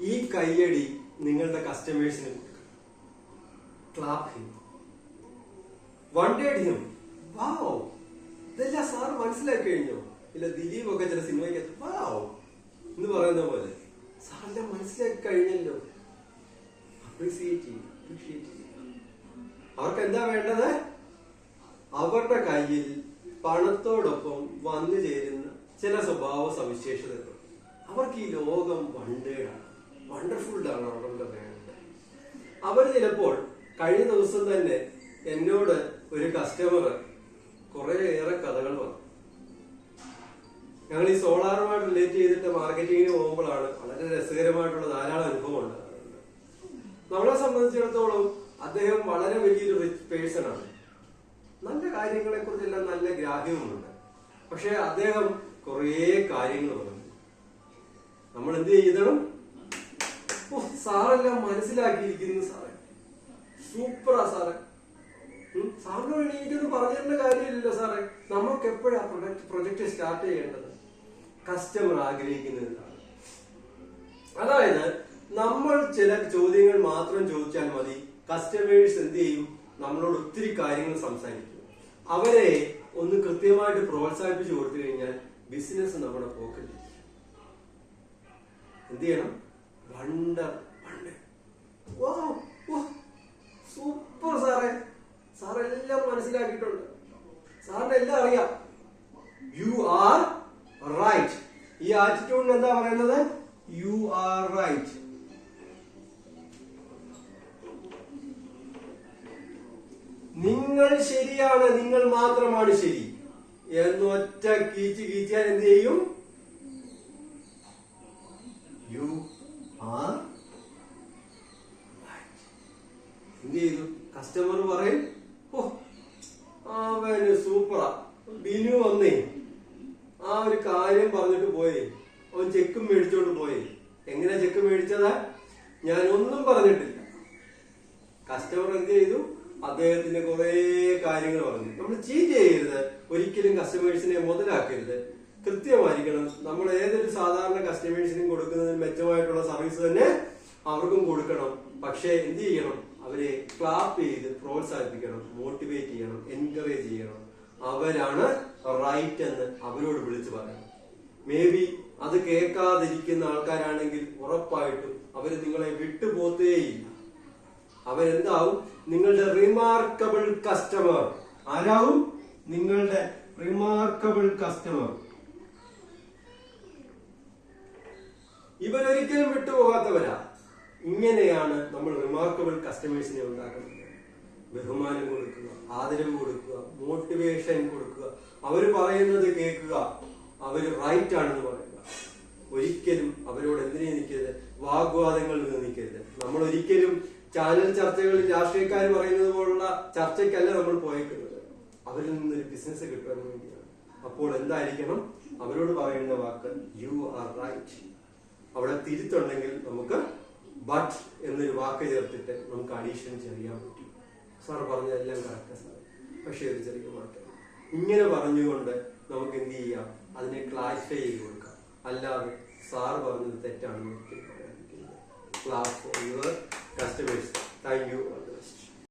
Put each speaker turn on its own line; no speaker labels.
ഈ കയ്യടി നിങ്ങളുടെ കസ്റ്റമേഴ്സിന് കൊടുക്കുക ക്ലാപ്പ് ഹിം വണ്ടേഡ് വാവ് ഇതെല്ലാം സാർ മനസ്സിലാക്കി കഴിഞ്ഞോ? ഇല്ല ദിലീപ് ഒക്കെ ചില സിനിമയ്ക്ക് വാവ് എന്ന് പറയുന്ന പോലെ. സാറിന്റെ മനസ്സിലാക്കി കഴിഞ്ഞല്ലോ. അപ്രീസിയേറ്റ് ചെയ്യും അപ്രീഷിയേറ്റ് ചെയ്യും. അവർക്ക് എന്താ വേണ്ടത്? അവരുടെ കയ്യിൽ പണത്തോടൊപ്പം വന്നു ചേരുന്ന ചില സ്വഭാവ സവിശേഷതകൾ അവർക്ക് ഈ ലോകം വണ്ടേഡാണ് വണ്ടർഫുൾ ആണ് അവരുടെ ബാങ്ക് അവർ ചിലപ്പോൾ കഴിഞ്ഞ ദിവസം തന്നെ എന്നോട് ഒരു കസ്റ്റമർ കുറേയേറെ കഥകൾ വന്നു ഞങ്ങൾ ഈ സോളാറുമായിട്ട് റിലേറ്റ് ചെയ്തിട്ട് മാർക്കറ്റിങ്ങിന് പോകുമ്പോഴാണ് വളരെ രസകരമായിട്ടുള്ള ധാരാളം അനുഭവം ഉണ്ടാകുന്നത്. നമ്മളെ സംബന്ധിച്ചിടത്തോളം അദ്ദേഹം വളരെ വലിയൊരു റിച്ച് പേഴ്സൺ ആണ്. നല്ല കാര്യങ്ങളെ കുറിച്ചെല്ലാം നല്ല ഗ്രാഹ്യവുമുണ്ട്. പക്ഷെ അദ്ദേഹം കുറേ കാര്യങ്ങൾ പറഞ്ഞു. നമ്മൾ എന്ത് ചെയ്യണം? സാറെല്ലാം മനസ്സിലാക്കിയിരിക്കുന്നു സാറേ. സൂപ്പറാ സാറേ. സാറിനോട് എനിക്കൊന്നും പറഞ്ഞിരുന്ന കാര്യമില്ലല്ലോ സാറേ. നമുക്ക് എപ്പോഴാ പ്രൊഡക്റ്റ് പ്രൊജക്ട് സ്റ്റാർട്ട് ചെയ്യേണ്ടത്? കസ്റ്റമർ ആഗ്രഹിക്കുന്നതാണ് അതായത് നമ്മൾ ചില ചോദ്യങ്ങൾ മാത്രം ചോദിച്ചാൽ മതി. കസ്റ്റമേഴ്സ് എന്ത് ചെയ്യും? നമ്മളോട് ഒത്തിരി കാര്യങ്ങൾ സംസാരിക്കും. അവരെ ഒന്ന് കൃത്യമായിട്ട് പ്രോത്സാഹിപ്പിച്ചു കൊടുത്തു കഴിഞ്ഞാൽ ബിസിനസ് നമ്മുടെ പോക്കറ്റിൽ എന്ത് ചെയ്യണം? Wonder wonder. ഓ സൂപ്പർ സാറേ. സാർ എല്ലാം മനസ്സിലാക്കിയിട്ടുണ്ട്. സാറിന് എല്ലാം അറിയാം. യു ആർ റൈറ്റ് ഈ ആറ്റിറ്റ്യൂഡിന് എന്താ പറയുന്നത്? യു ആർ റൈറ്റ് നിങ്ങൾ ശരിയാണ് നിങ്ങൾ മാത്രമാണ് ശരി. എന്നൊറ്റ കീച്ച് കീച്ചാൽ എന്ത് ചെയ്യും? യു ആർ എന്ത് ചെയ്തു? കസ്റ്റമർ പറയും ഓ അവന് സൂപ്പറാ ബിനു വന്നേ. ആ ഒരു കാര്യം പറഞ്ഞിട്ട് പോയി. അവൻ ചെക്ക് മേടിച്ചോണ്ട് പോയി. എങ്ങനെ ചെക്ക് മേടിച്ചതാ? ഞാൻ ഒന്നും പറഞ്ഞിട്ടില്ല. കസ്റ്റമർ എന്ത് ചെയ്തു? അദ്ദേഹത്തിന്റെ കുറെ കാര്യങ്ങൾ പറഞ്ഞു. നമ്മൾ ചീറ്റ് ചെയ്യരുത്. ഒരിക്കലും കസ്റ്റമേഴ്സിനെ മുതലാക്കരുത്. കൃത്യമായിരിക്കണം. നമ്മൾ ഏതൊരു സാധാരണ കസ്റ്റമേഴ്സിനും കൊടുക്കുന്നതിന് മെച്ചമായിട്ടുള്ള സർവീസ് തന്നെ അവർക്കും കൊടുക്കണം. പക്ഷേ എന്ത് ചെയ്യണം? അവരെ ക്ലാപ്പ് ചെയ്ത് പ്രോത്സാഹിപ്പിക്കണം മോട്ടിവേറ്റ് ചെയ്യണം എൻകറേജ് ചെയ്യണം. അവരാണ് റൈറ്റ് എന്ന് അവരോട് വിളിച്ചു പറയണം. മേ ബി അത് കേൾക്കാതിരിക്കുന്ന ആൾക്കാരാണെങ്കിൽ ഉറപ്പായിട്ടും അവർ നിങ്ങളെ വിട്ടുപോത്തേയില്ല. അവരെന്താവും? നിങ്ങളുടെ റിമാർക്കബിൾ കസ്റ്റമർ ആരാവും? നിങ്ങളുടെ റിമാർക്കബിൾ കസ്റ്റമർ ഇവരൊരിക്കലും വിട്ടുപോകാത്തവരാ. ഇങ്ങനെയാണ് നമ്മൾ റിമാർക്കബിൾ കസ്റ്റമേഴ്സിനെ ഉണ്ടാക്കുന്നത്. ബഹുമാനം കൊടുക്കുക ആദരം കൊടുക്കുക മോട്ടിവേഷൻ കൊടുക്കുക. അവർ പറയുന്നത് കേൾക്കുക. അവർ റൈറ്റ് ആണെന്ന് പറയുക. ഒരിക്കലും അവരോട് എന്തിനേ നിൽക്കരുത്? വാഗ്വാദങ്ങളിൽ നിൽക്കരുത് നമ്മൾ ഒരിക്കലും ചാനൽ ചർച്ചകളിൽ രാഷ്ട്രീയക്കാർ പറയുന്നത് പോലുള്ള ചർച്ചയ്ക്കല്ല നമ്മൾ പോയേക്കുന്നത്. അവരിൽ നിന്നൊരു ബിസിനസ് കിട്ടാൻ വേണ്ടിയാണ്. അപ്പോൾ എന്തായിരിക്കണം? അവരോട് പറയുന്ന വാക്ക് യു ആർ റൈറ്റ് അവിടെ തിരുത്തുണ്ടെങ്കിൽ നമുക്ക് ബട്ട് എന്നൊരു വാക്ക് ചേർത്തിട്ട് നമുക്ക് അഡീഷൻ ചെയ്യാൻ പറ്റും. സാർ പറഞ്ഞതെല്ലാം കറക്റ്റ് സാർ പക്ഷേ ഒരു ചെറിയ മാറ്റം. ഇങ്ങനെ പറഞ്ഞുകൊണ്ട് നമുക്ക് എന്ത് ചെയ്യാം? അതിനെ ക്ലാരിഫൈ ചെയ്ത് കൊടുക്കാം. അല്ലാതെ സാർ പറഞ്ഞത് തെറ്റാണെന്ന് class for your customers thank you